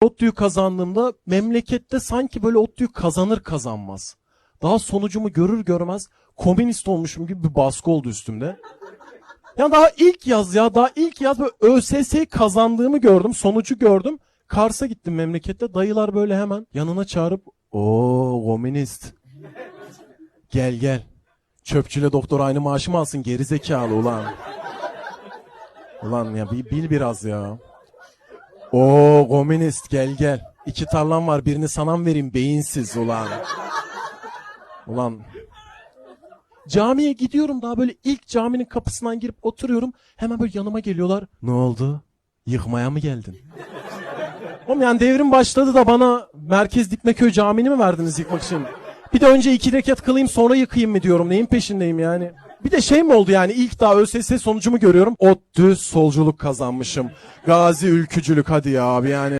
ODTÜ'yü kazandığımda memlekette sanki böyle ODTÜ'yü kazanır kazanmaz. Daha sonucumu görür görmez komünist olmuşum gibi bir baskı oldu üstümde. Ya daha ilk yaz ya daha ilk yaz böyle ÖSS'yi kazandığımı gördüm sonucu gördüm. Kars'a gittim memlekette dayılar böyle hemen yanına çağırıp o komünist gel gel çöpçüyle doktor aynı maaşı mı alsın gerizekalı ulan. Ulan ya bil biraz ya. O komünist gel gel. İki tarlam var birini sana mı vereyim beyinsiz ulan. Ulan. Camiye gidiyorum daha böyle ilk caminin kapısından girip oturuyorum. Hemen böyle yanıma geliyorlar. Ne oldu? Yıkmaya mı geldin? Oğlum yani devrim başladı da bana Merkez Dikmeköy Camii'ni mi verdiniz yıkmak için? Bir de önce iki rekat kılayım sonra yıkayım mı diyorum. Neyin peşindeyim yani? Bir de şey mi oldu yani ilk daha ÖSS sonucumu görüyorum. ODTÜ solculuk kazanmışım. Gazi ülkücülük hadi ya abi yani.